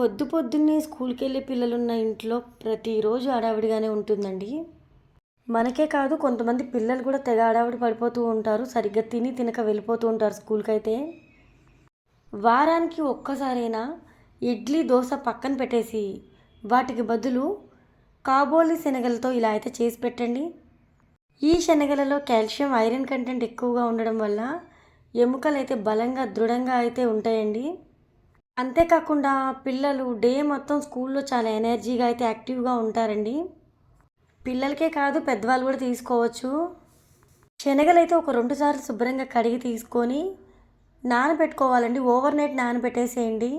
పొద్దు పొద్దున్నే స్కూల్కి వెళ్ళే పిల్లలున్న ఇంట్లో ప్రతిరోజు హడావిడిగానే ఉంటుందండి. మనకే కాదు కొంతమంది పిల్లలు కూడా తెగ హడావిడి పడిపోతూ ఉంటారు సరిగ్గా తిని తినక వెళ్ళిపోతూ ఉంటారు స్కూల్కి అయితే వారానికి ఒక్కసారైనా ఇడ్లీ దోశ పక్కన పెట్టేసి వాటికి బదులు కాబోలి శనగలతో ఇలా అయితే చేసి పెట్టండి. ఈ శనగలలో కాల్షియం ఐరన్ కంటెంట్ ఎక్కువగా ఉండడం వల్ల ఎముకలు అయితే బలంగా దృఢంగా అయితే ఉంటాయండి. అంతేకాకుండా పిల్లలు డే మొత్తం స్కూల్లో చాలా ఎనర్జీగా అయితే యాక్టివ్గా ఉంటారండి. పిల్లలకే కాదు పెద్దవాళ్ళు కూడా తీసుకోవచ్చు. శనగలు అయితే ఒక రెండు సార్లు శుభ్రంగా కడిగి తీసుకొని నానబెట్టుకోవాలండి. ఓవర్ నైట్ నానబెట్టేసేయండి.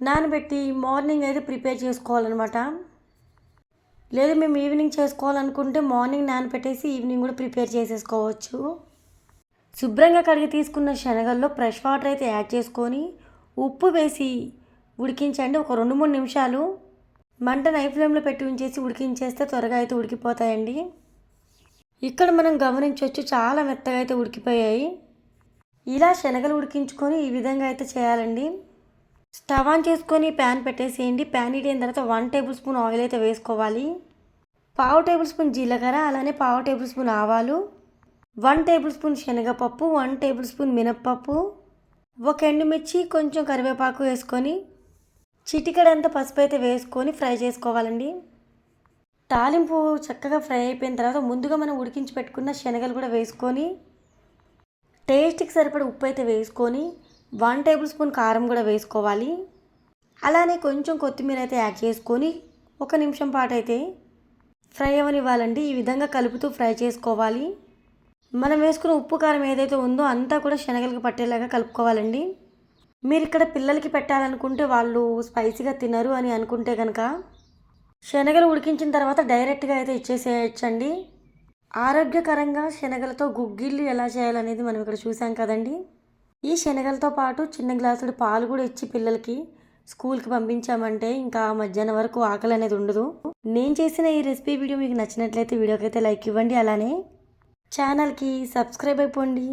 నానబెట్టి మార్నింగ్ అయితే ప్రిపేర్ చేసుకోవాలన్నమాట. లేదు మేము ఈవినింగ్ చేసుకోవాలనుకుంటే మార్నింగ్ నానబెట్టేసి ఈవినింగ్ కూడా ప్రిపేర్ చేసేసుకోవచ్చు. శుభ్రంగా కడిగి తీసుకున్న శనగల్లో ఫ్రెష్ వాటర్ అయితే యాడ్ చేసుకొని ఉప్పు వేసి ఉడికించండి. ఒక రెండు మూడు నిమిషాలు మంట నై ఫ్లేమ్లో పెట్టి ఉంచేసి ఉడికించేస్తే త్వరగా అయితే ఉడికిపోతాయండి. ఇక్కడ మనం గమనించవచ్చు చాలా మెత్తగా అయితే ఉడికిపోయాయి. ఇలా శనగలు ఉడికించుకొని ఈ విధంగా అయితే చేయాలండి. స్టవ్ ఆన్ చేసుకొని ప్యాన్ పెట్టేసేయండి. ప్యాన్ ఇడిన అయిన తర్వాత వన్ టేబుల్ స్పూన్ ఆయిల్ అయితే వేసుకోవాలి. పావు టేబుల్ స్పూన్ జీలకర్ర అలానే పావు టేబుల్ స్పూన్ ఆవాలు వన్ టేబుల్ స్పూన్ శనగపప్పు వన్ టేబుల్ స్పూన్ మినప్పప్పు ఒక ఎండుమిర్చి కొంచెం కరివేపాకు వేసుకొని చిటికడంత పసుపు అయితే వేసుకొని ఫ్రై చేసుకోవాలండి. తాలింపు చక్కగా ఫ్రై అయిపోయిన తర్వాత ముందుగా మనం ఉడికించి పెట్టుకున్న శనగలు కూడా వేసుకొని టేస్ట్కి సరిపడ ఉప్పు అయితే వేసుకొని వన్ టేబుల్ స్పూన్ కారం కూడా వేసుకోవాలి. అలానే కొంచెం కొత్తిమీర అయితే యాడ్ చేసుకొని ఒక నిమిషం పాటు అయితే ఫ్రై అవ్వనివ్వాలండి ఈ విధంగా కలుపుతూ ఫ్రై చేసుకోవాలి. మనం వేసుకున్న ఉప్పు కారం ఏదైతే ఉందో అంతా కూడా శనగలకు పట్టేలాగా కలుపుకోవాలండి. మీరు ఇక్కడ పిల్లలకి పెట్టాలనుకుంటే వాళ్ళు స్పైసీగా తినరు అని అనుకుంటే కనుక శనగలు ఉడికించిన తర్వాత డైరెక్ట్గా అయితే ఇచ్చేసేయచ్చండి. ఆరోగ్యకరంగా శనగలతో గుగ్గిళ్ళు ఎలా చేయాలనేది మనం ఇక్కడ చూసాం కదండి. ఈ శనగలతో పాటు చిన్న గ్లాసుడు పాలు కూడా ఇచ్చి పిల్లలకి స్కూల్కి పంపించామంటే ఇంకా మధ్యాహ్నం వరకు ఆకలి అనేది ఉండదు. నేను చేసిన ఈ రెసిపీ వీడియో మీకు నచ్చినట్లయితే వీడియోకి అయితే లైక్ ఇవ్వండి. అలానే ఛానల్కి సబ్స్క్రైబ్ అయిపోండి.